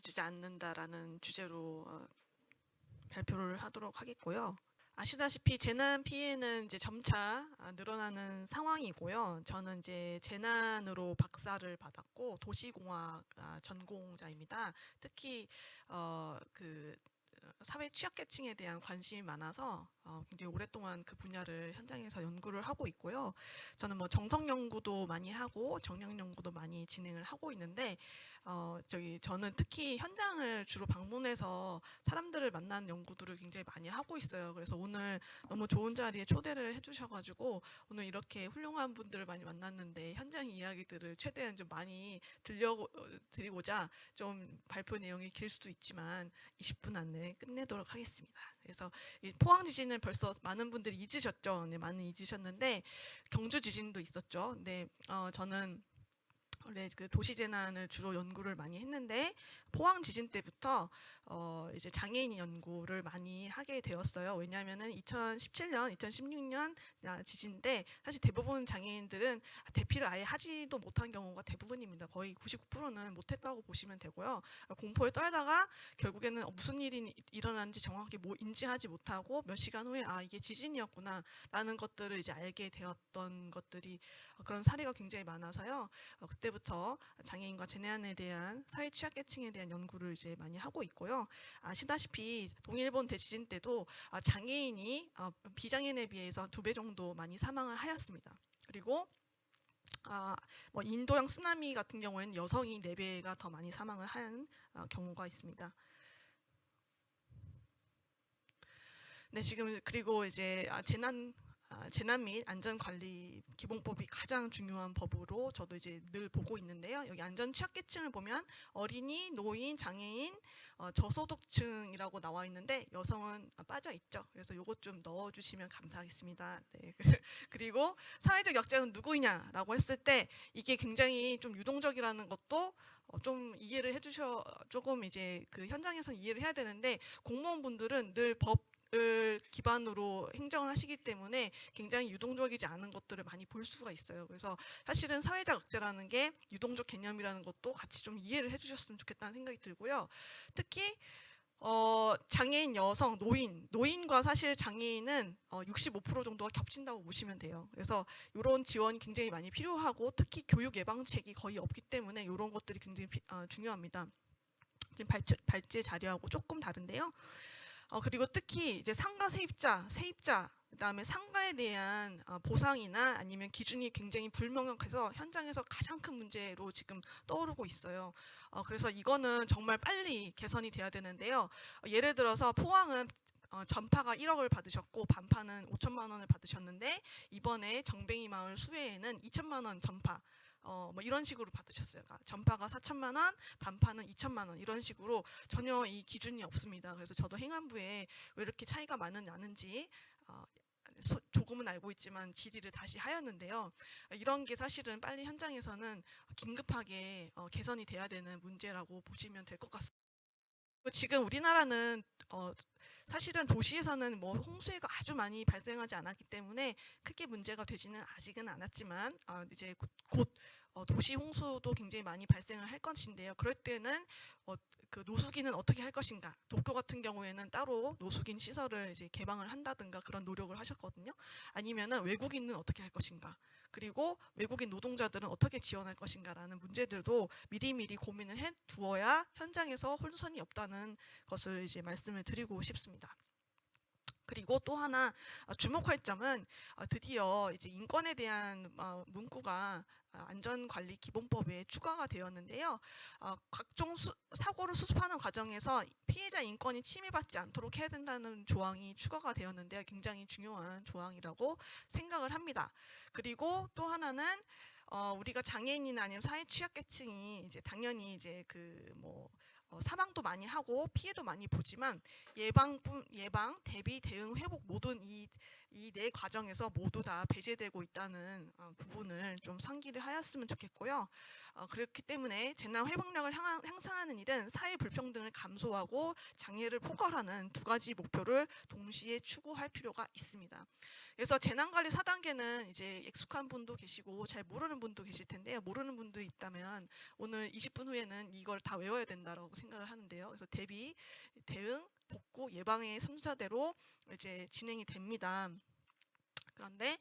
누지지 않는다라는 주제로 어, 발표를 하도록 하겠고요. 아시다시피 재난 피해는 이제 점차 아, 늘어나는 상황이고요. 저는 이제 재난으로 박사를 받았고 도시공학 아, 전공자입니다. 특히 어, 그 사회 취약계층에 대한 관심이 많아서 어, 굉장히 오랫동안 그 분야를 현장에서 연구를 하고 있고요. 저는 뭐 정성 연구도 많이 하고 정량 연구도 많이 진행을 하고 있는데 어, 저기 저는 특히 현장을 주로 방문해서 사람들을 만나는 연구들을 굉장히 많이 하고 있어요. 그래서 오늘 너무 좋은 자리에 초대를 해주셔가지고 오늘 이렇게 훌륭한 분들을 많이 만났는데 현장 이야기들을 최대한 좀 많이 들려 드리고자 좀 발표 내용이 길 수도 있지만 20분 안에 끝내도록 하겠습니다. 그래서 이 포항 지진을 벌써 많은 분들이 잊으셨죠. 네, 많이 잊으셨는데 경주 지진도 있었죠. 근데 어, 저는 원래 그 도시 재난을 주로 연구를 많이 했는데 포항 지진 때부터 어 이제 장애인 연구를 많이 하게 되었어요. 왜냐하면은 2017년, 2016년 지진 때 사실 대부분 장애인들은 대피를 아예 하지도 못한 경우가 대부분입니다. 거의 99%는 못했다고 보시면 되고요. 공포에 떨다가 결국에는 무슨 일이 일어났는지 정확히 뭐 인지하지 못하고 몇 시간 후에 아 이게 지진이었구나라는 것들을 이제 알게 되었던 것들이 그런 사례가 굉장히 많아서요. 어, 그때부터 장애인과 재난에 대한 사회 취약계층에 대한 연구를 이제 많이 하고 있고요. 아시다시피 동일본 대지진 때도 아, 장애인이 어, 비장애인에 비해서 두 배 정도 많이 사망을 하였습니다. 그리고 아, 뭐 인도양 쓰나미 같은 경우에는 여성이 4배가 더 많이 사망을 한 어, 경우가 있습니다. 네, 지금 그리고 이제 아, 재난 아, 재난 및 안전관리 기본법이 가장 중요한 법으로 저도 이제 늘 보고 있는데요. 여기 안전 취약계층을 보면 어린이, 노인, 장애인, 어, 저소득층이라고 나와 있는데 여성은 빠져 있죠. 그래서 요것 좀 넣어주시면 감사하겠습니다. 네. 그리고 사회적 약자는 누구냐라고 했을 때 이게 굉장히 좀 유동적이라는 것도 어, 좀 이해를 해주셔 조금 이제 그 현장에서 이해를 해야 되는데 공무원분들은 늘법 을 기반으로 행정을 하시기 때문에 굉장히 유동적이지 않은 것들을 많이 볼 수가 있어요. 그래서 사실은 사회적 억제라는 게 유동적 개념이라는 것도 같이 좀 이해를 해주셨으면 좋겠다는 생각이 들고요. 특히 어, 장애인 여성, 노인, 노인과 사실 장애인은 어, 65% 정도가 겹친다고 보시면 돼요. 그래서 이런 지원이 굉장히 많이 필요하고 특히 교육 예방책이 거의 없기 때문에 이런 것들이 굉장히 피, 어, 중요합니다. 지금 발제, 발제 자료하고 조금 다른데요. 어, 그리고 특히 이제 상가 세입자, 세입자 그다음에 상가에 대한 어, 보상이나 아니면 기준이 굉장히 불명확해서 현장에서 가장 큰 문제로 지금 떠오르고 있어요. 어, 그래서 이거는 정말 빨리 개선이 돼야 되는데요. 어, 예를 들어서 포항은 어, 전파가 1억을 받으셨고 반파는 5천만 원을 받으셨는데 이번에 정뱅이 마을 수회에는 2천만 원 전파 어, 뭐 이런 식으로 받으셨어요. 그러니까 전파가 4천만 원, 반파는 2천만 원 이런 식으로 전혀 이 기준이 없습니다. 그래서 저도 행안부에 왜 이렇게 차이가 많은 나는지 어, 소, 조금은 알고 있지만 질의를 다시 하였는데요. 이런 게 사실은 빨리 현장에서는 긴급하게 어, 개선이 돼야 되는 문제라고 보시면 될 것 같습니다. 지금 우리나라는 어, 사실은 도시에서는 뭐 홍수가 아주 많이 발생하지 않았기 때문에 크게 문제가 되지는 아직은 않았지만 어, 이제 곧, 곧 어, 도시 홍수도 굉장히 많이 발생을 할 것인데요. 그럴 때는 어, 그 노숙인은 어떻게 할 것인가? 도쿄 같은 경우에는 따로 노숙인 시설을 이제 개방을 한다든가 그런 노력을 하셨거든요. 아니면은 외국인은 어떻게 할 것인가? 그리고 외국인 노동자들은 어떻게 지원할 것인가라는 문제들도 미리미리 고민을 해 두어야 현장에서 혼선이 없다는 것을 이제 말씀을 드리고 싶습니다. 그리고 또 하나 어, 주목할 점은 어, 드디어 이제 인권에 대한 어, 문구가 안전관리 기본법에 추가가 되었는데요. 각종 수, 사고를 수습하는 과정에서 피해자 인권이 침해받지 않도록 해야 된다는 조항이 추가가 되었는데요. 굉장히 중요한 조항이라고 생각을 합니다. 그리고 또 하나는 어, 우리가 장애인이나 아니면 사회 취약계층이 이제 당연히 이제 그뭐 어, 사망도 많이 하고 피해도 많이 보지만 예방 예방 대비 대응 회복 모든 이 이 네 과정에서 모두 다 배제되고 있다는 어, 부분을 좀 상기를 하였으면 좋겠고요. 어, 그렇기 때문에 재난 회복력을 향하- 향상하는 일은 사회 불평등을 감소하고 장애를 포괄하는 두 가지 목표를 동시에 추구할 필요가 있습니다. 그래서 재난관리 4단계는 이제 익숙한 분도 계시고 잘 모르는 분도 계실 텐데요. 모르는 분도 있다면 오늘 20분 후에는 이걸 다 외워야 된다라고 생각을 하는데요. 그래서 대비, 대응, 복구, 예방의 순서대로 이제 진행이 됩니다. 그런데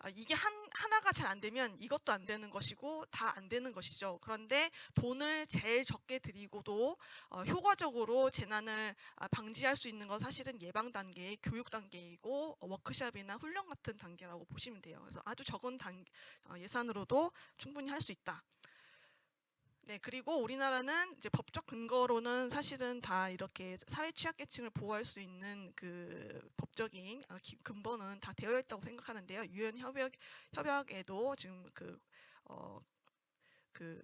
아, 이게 한, 하나가 잘 안 되면 이것도 안 되는 것이고 다 안 되는 것이죠. 그런데 돈을 제일 적게 들이고도 어, 효과적으로 재난을 아, 방지할 수 있는 건 사실은 예방 단계, 교육 단계이고 어, 워크샵이나 훈련 같은 단계라고 보시면 돼요. 그래서 아주 적은 단, 어, 예산으로도 충분히 할 수 있다. 네, 그리고 우리나라는 이제 법적 근거로는 사실은 다 이렇게 사회 취약계층을 보호할 수 있는 그 법적인 아, 기- 근본은 다 되어 있다고 생각하는데요. 유엔 협약 협약에도 지금 그 어, 그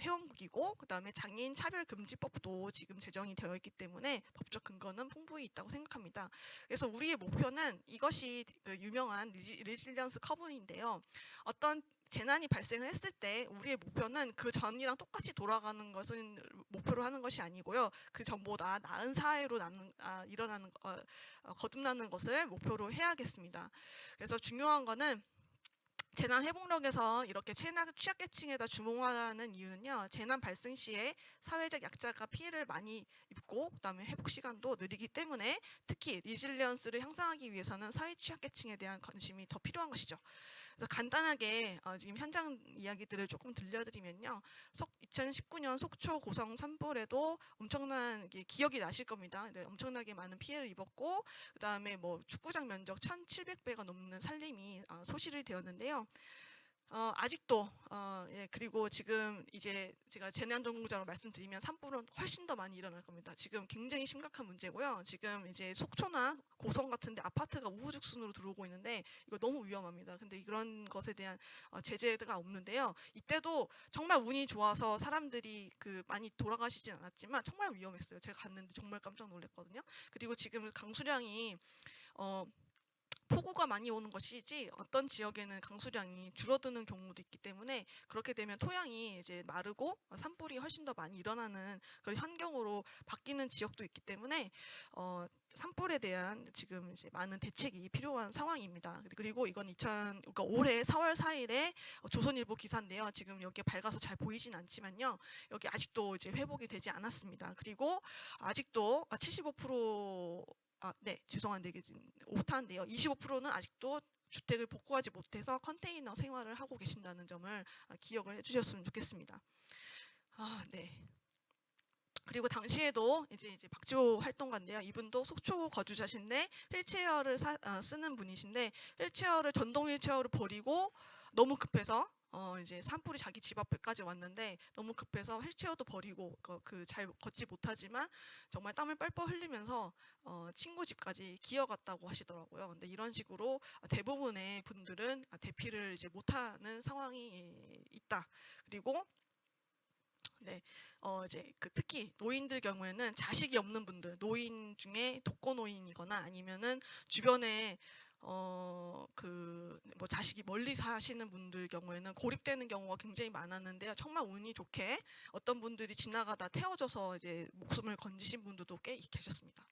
회원국이고 그다음에 장애인 차별 금지법도 지금 제정이 되어 있기 때문에 법적 근거는 풍부히 있다고 생각합니다. 그래서 우리의 목표는 이것이 그 유명한 리지, 리질리언스 커브인데요. 어떤 재난이 발생을 했을 때 우리의 목표는 그 전이랑 똑같이 돌아가는 것은 목표로 하는 것이 아니고요. 그 전보다 나은 사회로 남는, 아, 일어나는 어, 어, 거듭나는 것을 목표로 해야겠습니다. 그래서 중요한 거는 재난 회복력에서 이렇게 취약, 취약계층에다 주목하는 이유는요. 재난 발생 시에 사회적 약자가 피해를 많이 입고 그다음에 회복 시간도 느리기 때문에 특히 리질리언스를 향상하기 위해서는 사회 취약계층에 대한 관심이 더 필요한 것이죠. 그래서 간단하게 어, 지금 현장 이야기들을 조금 들려드리면요. 속, 2019년 속초 고성 산불에도 엄청난 기억이 나실 겁니다. 네, 엄청나게 많은 피해를 입었고 그다음에 뭐 축구장 면적 1,700배가 넘는 산림이 어, 소실이 되었는데요. 어, 아직도 어, 예, 그리고 지금 이제 제가 재난 전공자로 말씀드리면 산불은 훨씬 더 많이 일어날 겁니다. 지금 굉장히 심각한 문제고요. 지금 이제 속초나 고성 같은데 아파트가 우후죽순으로 들어오고 있는데 이거 너무 위험합니다. 근데 이런 것에 대한 어, 제재가 없는데요. 이때도 정말 운이 좋아서 사람들이 그 많이 돌아가시진 않았지만 정말 위험했어요. 제가 갔는데 정말 깜짝 놀랐거든요. 그리고 지금 강수량이 어, 폭우가 많이 오는 것이지 어떤 지역에는 강수량이 줄어드는 경우도 있기 때문에 그렇게 되면 토양이 이제 마르고 산불이 훨씬 더 많이 일어나는 그런 환경으로 바뀌는 지역도 있기 때문에 어, 산불에 대한 지금 이제 많은 대책이 필요한 상황입니다. 그리고 이건 2000 그러니까 올해 4월 4일에 조선일보 기사인데요. 지금 여기에 밝아서 잘 보이진 않지만요. 여기 아직도 이제 회복이 되지 않았습니다. 그리고 아직도 75% 아, 네, 죄송한데 이게 지금 오타인데요. 25%는 아직도 주택을 복구하지 못해서 컨테이너 생활을 하고 계신다는 점을 아, 기억을 해주셨으면 좋겠습니다. 아, 네. 그리고 당시에도 이제 이제 박지호 활동가인데요. 이분도 속초 거주자신데 휠체어를 사- 어, 쓰는 분이신데 휠체어를 전동 휠체어를 버리고 너무 급해서 어 이제 산불이 자기 집 앞에까지 왔는데 너무 급해서 휠체어도 버리고 그잘 걷지 못하지만 정말 땀을 뻘뻘 흘리면서 어 친구 집까지 기어갔다고 하시더라고요. 근데 이런 식으로 대부분의 분들은 대피를 이제 못하는 상황이 있다. 그리고 네, 어 이제 그 특히 노인들 경우에는 자식이 없는 분들, 노인 중에 독거 노인이거나 아니면은 주변에 어 그 뭐 자식이 멀리 사시는 분들 경우에는 고립되는 경우가 굉장히 많았는데요. 정말 운이 좋게 어떤 분들이 지나가다 태워져서 이제 목숨을 건지신 분들도 꽤 계셨습니다.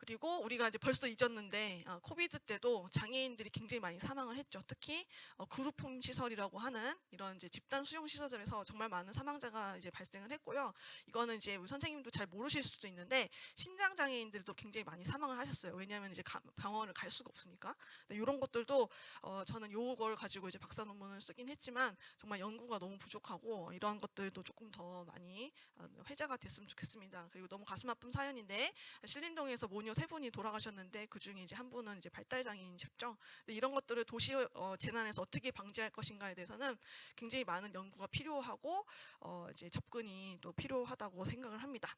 그리고 우리가 이제 벌써 잊었는데 어, 코비드 때도 장애인들이 굉장히 많이 사망을 했죠. 특히 어, 그룹홈 시설이라고 하는 이런 이제 집단 수용 시설에서 정말 많은 사망자가 이제 발생을 했고요. 이거는 이제 우리 선생님도 잘 모르실 수도 있는데 신장 장애인들도 굉장히 많이 사망을 하셨어요. 왜냐하면 이제 가- 병원을 갈 수가 없으니까. 이런 것들도 어, 저는 요걸 가지고 이제 박사 논문을 쓰긴 했지만 정말 연구가 너무 부족하고 이런 것들도 조금 더 많이 어, 회자가 됐으면 좋겠습니다. 그리고 너무 가슴 아픈 사연인데 신림동에서 모녀 세 분이 돌아가셨는데 그 중에 이제 한 분은 이제 발달 장애인이셨죠. 근데 이런 것들을 도시 어, 재난에서 어떻게 방지할 것인가에 대해서는 굉장히 많은 연구가 필요하고 어, 이제 접근이 또 필요하다고 생각을 합니다.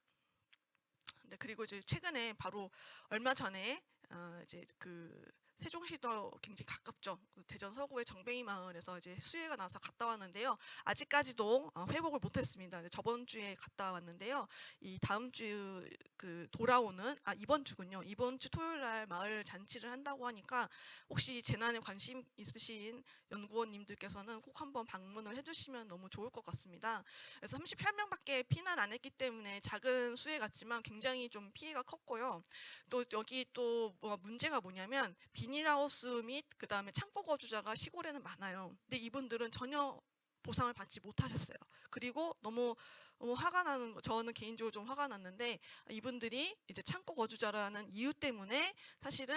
네, 그리고 이제 최근에 바로 얼마 전에 어, 이제 그 세종시도 굉장히 가깝죠. 그 대전 서구의 정뱅이 마을에서 이제 수해가 나서 갔다 왔는데요. 아직까지도 어, 회복을 못했습니다. 저번 주에 갔다 왔는데요. 이 다음 주 그 돌아오는 아 이번 주군요. 이번 주 토요일 날 마을 잔치를 한다고 하니까 혹시 재난에 관심 있으신 연구원님들께서는 꼭 한번 방문을 해주시면 너무 좋을 것 같습니다. 그래서 38명밖에 피난 안 했기 때문에 작은 수해 같지만 굉장히 좀 피해가 컸고요. 또 여기 또뭐 문제가 뭐냐면 비닐하우스 및 그다음에 창고 거주자가 시골에는 많아요. 근데 이분들은 전혀 보상을 받지 못하셨어요. 그리고 너무 너무 화가 나는 거 저는 개인적으로 좀 화가 났는데 이분들이 이제 창고 거주자라는 이유 때문에 사실은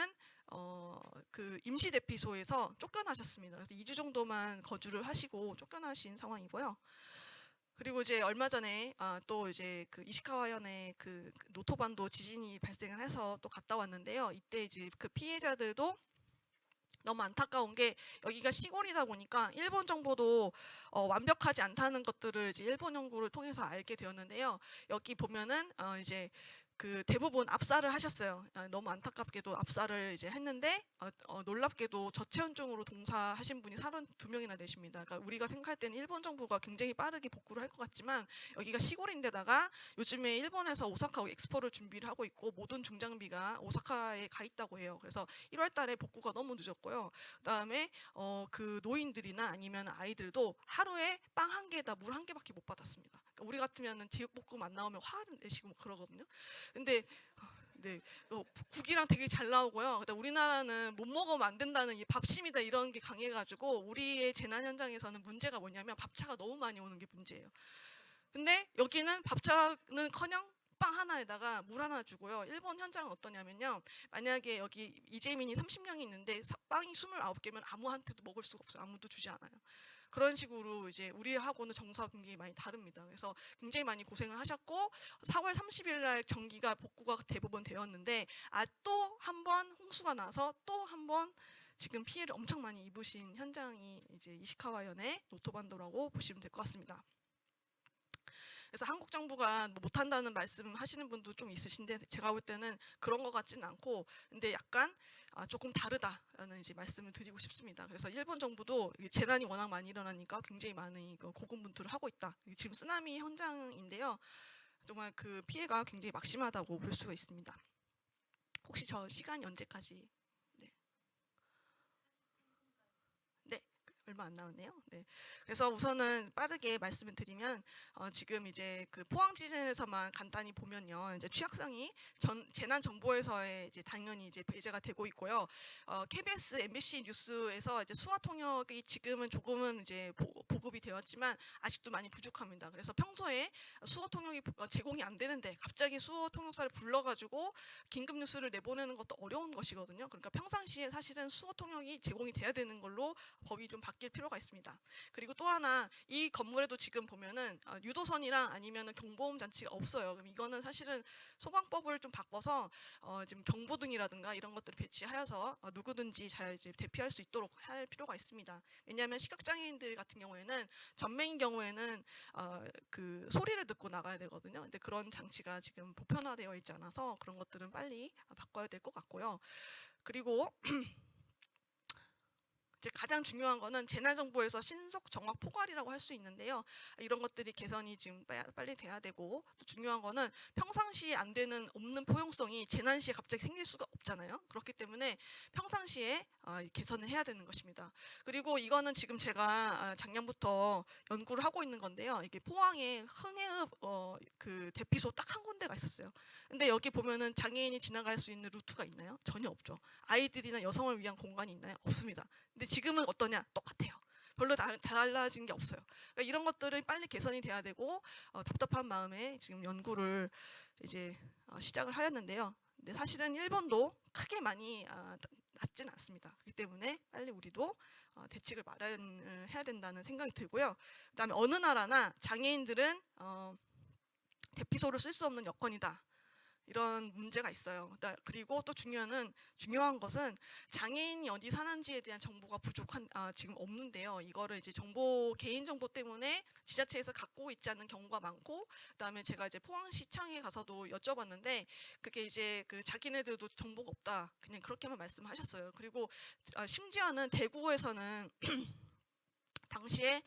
어 그 임시 대피소에서 쫓겨나셨습니다. 그래서 2주 정도만 거주를 하시고 쫓겨나신 상황이고요. 그리고 이제 얼마 전에 아, 또 이제 그 이시카와 현의 그 노토반도 지진이 발생을 해서 또 갔다 왔는데요. 이때 이제 그 피해자들도 너무 안타까운 게 여기가 시골이다 보니까 일본 정보도 어, 완벽하지 않다는 것들을 이제 일본 연구를 통해서 알게 되었는데요. 여기 보면은 어, 이제 그 대부분 압사를 하셨어요. 아, 너무 안타깝게도 압사를 이제 했는데 어, 어, 놀랍게도 저체온증으로 동사하신 분이 32명이나 되십니다. 그러니까 우리가 생각할 때는 일본 정부가 굉장히 빠르게 복구를 할 것 같지만 여기가 시골인데다가 요즘에 일본에서 오사카 엑스포를 준비를 하고 있고 모든 중장비가 오사카에 가 있다고 해요. 그래서 1월 달에 복구가 너무 늦었고요. 그다음에 어, 그 노인들이나 아니면 아이들도 하루에 빵 한 개에다 물 한 개밖에 못 받았습니다. 그러니까 우리 같으면은 제육볶음 안 나오면 화를 내시고 뭐 그러거든요. 근데 네, 어, 국- 국이랑 되게 잘 나오고요. 근데 우리나라는 못 먹으면 안 된다는 이 밥심이다 이런 게 강해가지고 우리의 재난 현장에서는 문제가 뭐냐면 밥차가 너무 많이 오는 게 문제예요. 근데 여기는 밥차는커녕 빵 하나에다가 물 하나 주고요. 일본 현장은 어떠냐면요. 만약에 여기 이재민이 30명이 있는데 사- 빵이 29개면 아무한테도 먹을 수가 없어요. 아무도 주지 않아요. 그런 식으로 이제 우리하고는 정서가 굉장히 많이 다릅니다. 그래서 굉장히 많이 고생을 하셨고 4월 30일 날 전기가 복구가 대부분 되었는데 아 또 한 번 홍수가 나서 또 한 번 지금 피해를 엄청 많이 입으신 현장이 이제 이시카와현의 노토반도라고 보시면 될 것 같습니다. 그래서 한국 정부가 뭐 못한다는 말씀 하시는 분도 좀 있으신데 제가 볼 때는 그런 것 같지는 않고 근데 약간 아, 조금 다르다라는 이제 말씀을 드리고 싶습니다. 그래서 일본 정부도 재난이 워낙 많이 일어나니까 굉장히 많은 고군분투를 하고 있다. 지금 쓰나미 현장인데요. 정말 그 피해가 굉장히 막심하다고 볼 수가 있습니다. 혹시 저 시간이 언제까지? 네. 네. 얼마 안 나오네요. 네. 그래서 우선은 빠르게 말씀을 드리면 어, 지금 이제 그 포항 지진에서만 간단히 보면요. 이제 취약성이 전 재난 정보에서의 이제 당연히 이제 배제가 되고 있고요. 어, KBS, MBC 뉴스에서 이제 수화 통역이 지금은 조금은 이제 보, 보급이 되었지만 아직도 많이 부족합니다. 그래서 평소에 수어 통역이 어, 제공이 안 되는데 갑자기 수어 통역사를 불러가지고 긴급 뉴스를 내보내는 것도 어려운 것이거든요. 그러니까 평상시에 사실은 수어 통역이 제공이 돼야 되는 걸로 법이 좀 바뀔 필요가 있습니다. 그리고 또 하나 이 건물에도 지금 보면은 어, 유도선이랑 아니면은 경보음 장치가 없어요. 그럼 이거는 사실은 소방법을 좀 바꿔서 어, 지금 경보등이라든가 이런 것들을 배치하여서 어, 누구든지 잘 이제 대피할 수 있도록 할 필요가 있습니다. 왜냐하면 시각장애인들 같은 경우에는 전맹인 경우에는 어, 그 소리를 듣고 나가야 되거든요. 근데 그런 장치가 지금 보편화되어 있지 않아서 그런 것들은 빨리 바꿔야 될 것 같고요. 그리고 이제 가장 중요한 거는 재난 정보에서 신속 정확 포괄이라고 할 수 있는데요. 이런 것들이 개선이 지금 빠- 빨리 돼야 되고 또 중요한 거는 평상시에 안 되는 없는 포용성이 재난 시에 갑자기 생길 수가 없잖아요. 그렇기 때문에 평상시에 어, 개선을 해야 되는 것입니다. 그리고 이거는 지금 제가 아, 작년부터 연구를 하고 있는 건데요. 이게 포항에 흥해읍 어, 그 대피소 딱 한 군데가 있었어요. 근데 여기 보면은 장애인이 지나갈 수 있는 루트가 있나요? 전혀 없죠. 아이들이나 여성을 위한 공간이 있나요? 없습니다. 근데 지금은 어떠냐? 똑같아요. 별로 다- 달라진 게 없어요. 그러니까 이런 것들을 빨리 개선이 돼야 되고 어, 답답한 마음에 지금 연구를 이제 어, 시작을 하였는데요. 근데 사실은 일본도 크게 많이 아, 나- 낮진 않습니다. 그렇기 때문에 빨리 우리도 어, 대책을 마련을 해야 된다는 생각이 들고요. 그다음에 어느 나라나 장애인들은 어, 대피소를 쓸 수 없는 여건이다. 이런 문제가 있어요. 그다- 그리고 또 중요한 중요한 것은 장애인이 어디 사는지에 대한 정보가 부족한 아, 지금 없는데요. 이거를 이제 정보 개인 정보 때문에 지자체에서 갖고 있지 않는 경우가 많고 그다음에 제가 이제 포항시청에 가서도 여쭤봤는데 그게 이제 그 자기네들도 정보가 없다 그냥 그렇게만 말씀하셨어요. 그리고 아, 심지어는 대구에서는 당시에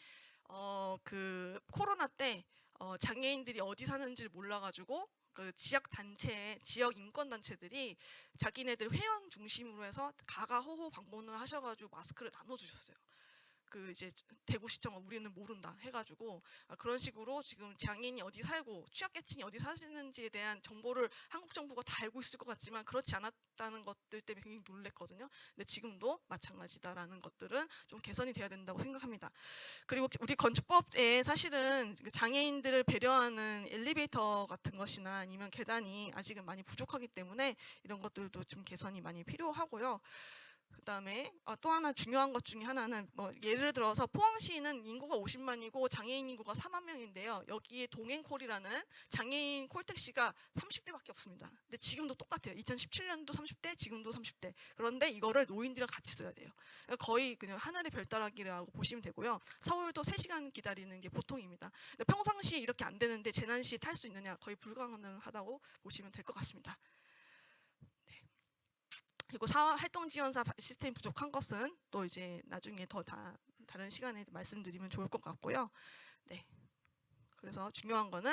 어 그 코로나 때 어, 장애인들이 어디 사는지를 몰라가지고 그 지역 단체, 지역 인권 단체들이 자기네들 회원 중심으로 해서 가가호호 방문을 하셔가지고 마스크를 나눠주셨어요. 그 이제 대구시청은 우리는 모른다 해가지고 아, 그런 식으로 지금 장애인이 어디 살고 취약계층이 어디 사시는지에 대한 정보를 한국 정부가 다 알고 있을 것 같지만 그렇지 않았다는 것들 때문에 굉장히 놀랬거든요. 근데 지금도 마찬가지다라는 것들은 좀 개선이 돼야 된다고 생각합니다. 그리고 우리 건축법에 사실은 그 장애인들을 배려하는 엘리베이터 같은 것이나 아니면 계단이 아직은 많이 부족하기 때문에 이런 것들도 좀 개선이 많이 필요하고요. 그다음에 어, 또 하나 중요한 것 중에 하나는 뭐 예를 들어서 포항시는 인구가 50만이고 장애인 인구가 4만 명인데요. 여기에 동행콜이라는 장애인 콜택시가 30대밖에 없습니다. 근데 지금도 똑같아요. 2017년도 30대, 지금도 30대. 그런데 이거를 노인들이랑 같이 써야 돼요. 그러니까 거의 그냥 하늘의 별따라기라고 보시면 되고요. 서울도 3시간 기다리는 게 보통입니다. 근데 평상시에 이렇게 안 되는데 재난시에 탈수 있느냐 거의 불가능하다고 보시면 될 것 같습니다. 그리고 사회 활동 지원사 바- 시스템 부족한 것은 또 이제 나중에 더 다 다른 시간에 말씀드리면 좋을 것 같고요. 네. 그래서 중요한 거는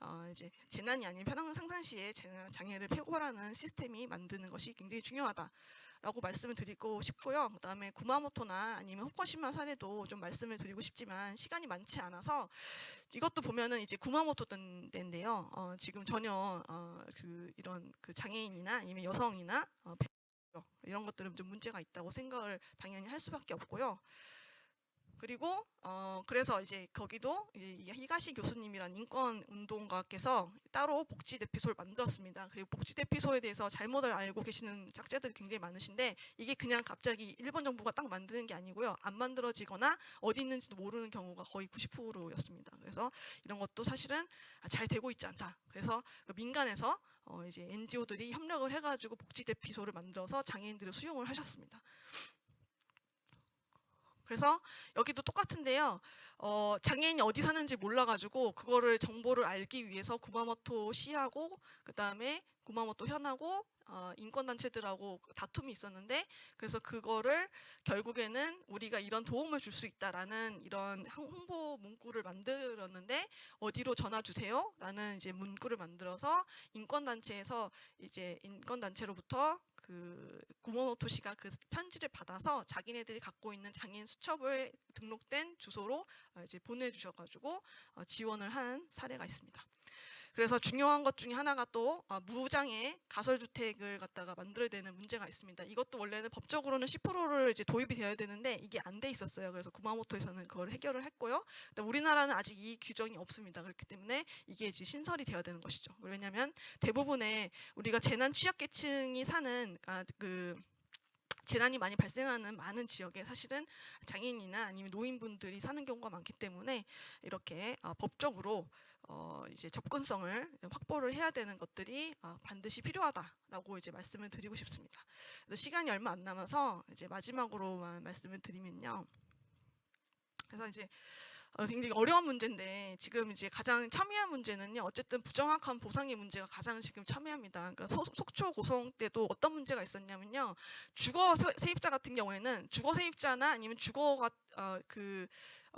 어 이제 재난이 아닌 편한 상상 시에 재난 장애를 폐고하는 시스템이 만드는 것이 굉장히 중요하다라고 말씀을 드리고 싶고요. 그다음에 구마모토나 아니면 후쿠시마 사례도 좀 말씀을 드리고 싶지만 시간이 많지 않아서 이것도 보면은 이제 구마모토 인데요. 어 지금 전혀 어그 이런 그 장애인이나 아니면 여성이나 어 이런 것들은 좀 문제가 있다고 생각을 당연히 할 수밖에 없고요. 그리고 어 그래서 이제 거기도 이 히가시 교수님이란 인권 운동가께서 따로 복지 대피소를 만들었습니다. 그리고 복지 대피소에 대해서 잘못을 알고 계시는 작자들이 굉장히 많으신데 이게 그냥 갑자기 일본 정부가 딱 만드는 게 아니고요. 안 만들어지거나 어디 있는지도 모르는 경우가 거의 90%였습니다. 그래서 이런 것도 사실은 아, 잘 되고 있지 않다. 그래서 그 민간에서 어 이제 NGO들이 협력을 해가지고 복지 대피소를 만들어서 장애인들을 수용을 하셨습니다. 그래서 여기도 똑같은데요. 어, 장애인이 어디 사는지 몰라가지고 그거를 정보를 알기 위해서 구마모토 시하고 그 다음에 구마모토 현하고 어, 인권단체들하고 다툼이 있었는데 그래서 그거를 결국에는 우리가 이런 도움을 줄 수 있다라는 이런 홍보 문구를 만들었는데 어디로 전화 주세요라는 이제 문구를 만들어서 인권단체에서 이제 인권단체로부터 그 구모모토 씨가 그 편지를 받아서 자기네들이 갖고 있는 장애인 수첩을 등록된 주소로 어, 이제 보내주셔가지고 어, 지원을 한 사례가 있습니다. 그래서 중요한 것 중에 하나가 또 어, 무장애 가설주택을 갖다가 만들어야 되는 문제가 있습니다. 이것도 원래는 법적으로는 10%를 이제 도입이 되어야 되는데 이게 안 돼 있었어요. 그래서 구마모토에서는 그걸 해결을 했고요. 우리나라는 아직 이 규정이 없습니다. 그렇기 때문에 이게 이제 신설이 되어야 되는 것이죠. 왜냐하면 대부분의 우리가 재난 취약계층이 사는 아, 그 재난이 많이 발생하는 많은 지역에 사실은 장애인이나 아니면 노인분들이 사는 경우가 많기 때문에 이렇게 어, 법적으로 어, 이제 접근성을 확보를 해야 되는 것들이 어, 반드시 필요하다라고 이제 말씀을 드리고 싶습니다. 그래서 시간이 얼마 안 남아서 이제 마지막으로만 말씀을 드리면요. 그래서 이제 어, 굉장히 어려운 문제인데 지금 이제 가장 첨예한 문제는요. 어쨌든 부정확한 보상의 문제가 가장 지금 첨예합니다. 그러니까 소- 속초 고성 때도 어떤 문제가 있었냐면요. 주거 세- 세입자 같은 경우에는 주거 세입자나 아니면 주거가 어, 그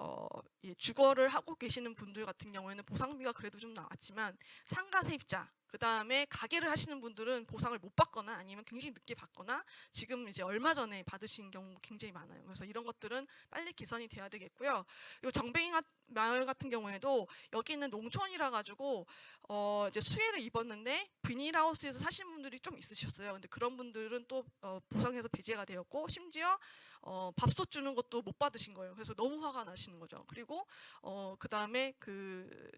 어, 예, 주거를 하고 계시는 분들 같은 경우에는 보상비가 그래도 좀 나왔지만 상가 세입자 그 다음에 가게를 하시는 분들은 보상을 못 받거나 아니면 굉장히 늦게 받거나 지금 이제 얼마 전에 받으신 경우 굉장히 많아요. 그래서 이런 것들은 빨리 개선이 돼야 되겠고요. 그리고 정뱅이 가- 마을 같은 경우에도 여기는 농촌이라 가지고 어 이제 수해를 입었는데 비닐하우스에서 사신 분들이 좀 있으셨어요. 근데 그런 분들은 또 어, 보상에서 배제가 되었고 심지어 어, 밥솥 주는 것도 못 받으신 거예요. 그래서 너무 화가 나시는 거죠. 그리고 어, 그 다음에 그 어,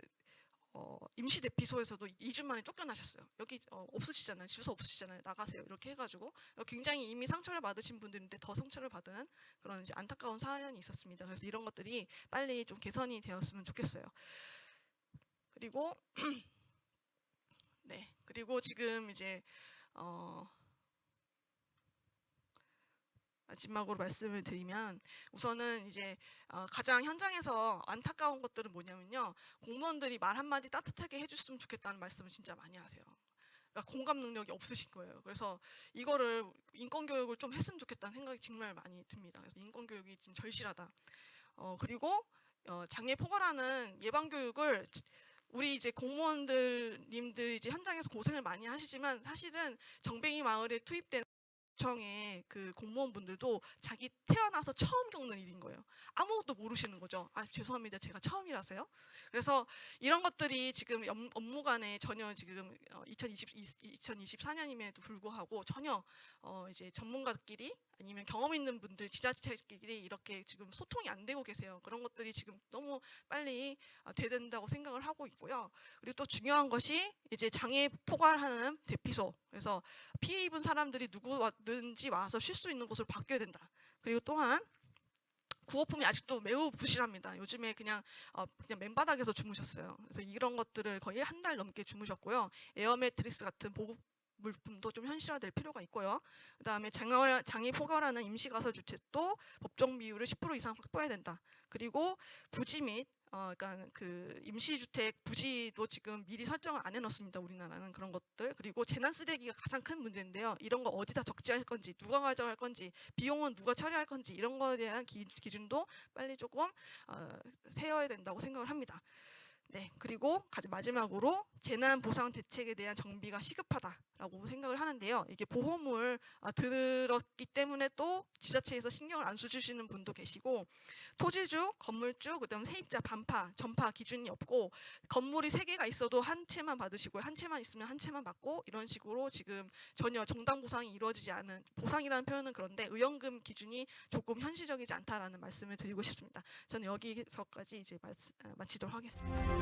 임시 대피소에서도 2주 만에 쫓겨나셨어요. 여기 어, 없으시잖아요. 주소 없으시잖아요. 나가세요. 이렇게 해가지고 어, 굉장히 이미 상처를 받으신 분들인데 더 상처를 받은 그런 이제 안타까운 사연이 있었습니다. 그래서 이런 것들이 빨리 좀 개선이 되었으면 좋겠어요. 그리고 네 그리고 지금 이제 어 마지막으로 말씀을 드리면 우선은 이제 어, 가장 현장에서 안타까운 것들은 뭐냐면요 공무원들이 말 한마디 따뜻하게 해줬으면 좋겠다는 말씀을 진짜 많이 하세요. 그러니까 공감 능력이 없으신 거예요. 그래서 이거를 인권 교육을 좀 했으면 좋겠다는 생각이 정말 많이 듭니다. 그래서 인권 교육이 좀 절실하다. 어, 그리고 어, 장애 포괄하는 예방 교육을 우리 이제 공무원들 님들 이제 현장에서 고생을 많이 하시지만 사실은 정뱅이 마을에 투입된 구청의 그 공무원분들도 자기 태어나서 처음 겪는 일인 거예요. 아무것도 모르시는 거죠. 아 죄송합니다. 제가 처음이라서요. 그래서 이런 것들이 지금 업- 업무 간에 전혀 지금 2020, 2024년임에도 불구하고 전혀 어 이제 전문가끼리 아니면 경험 있는 분들 지자체끼리 이렇게 지금 소통이 안 되고 계세요. 그런 것들이 지금 너무 빨리 아, 돼야 된다고 생각을 하고 있고요. 그리고 또 중요한 것이 이제 장애 포괄하는 대피소. 그래서 피해 입은 사람들이 누구 든지 와서 쉴 수 있는 곳을 바뀌어야 된다. 그리고 또한 구호품이 아직도 매우 부실합니다. 요즘에 그냥 어, 그냥 맨바닥에서 주무셨어요. 그래서 이런 것들을 거의 한 달 넘게 주무셨고요. 에어 매트리스 같은 보급 물품도 좀 현실화될 필요가 있고요. 그다음에 장애, 포괄하는 임시가설 주택도 법정 비율을 10% 이상 확보해야 된다. 그리고 부지 및 어, 그러니까 그 임시주택 부지도 지금 미리 설정을 안 해놓습니다. 우리나라는 그런 것들 그리고 재난 쓰레기가 가장 큰 문제인데요. 이런 거 어디다 적재할 건지 누가 가져갈 건지 비용은 누가 처리할 건지 이런 거에 대한 기, 기준도 빨리 조금 어, 세워야 된다고 생각을 합니다. 네, 그리고 마지막으로 재난 보상 대책에 대한 정비가 시급하다라고 생각을 하는데요. 이게 보험을 아, 들었기 때문에 또 지자체에서 신경을 안 써주시는 분도 계시고 토지주, 건물주, 그다음 세입자 반파, 전파 기준이 없고 건물이 세 개가 있어도 한 채만 받으시고 한 채만 있으면 한 채만 받고 이런 식으로 지금 전혀 정당 보상이 이루어지지 않은 보상이라는 표현은 그런데 의연금 기준이 조금 현실적이지 않다라는 말씀을 드리고 싶습니다. 저는 여기서까지 이제 말, 아, 마치도록 하겠습니다.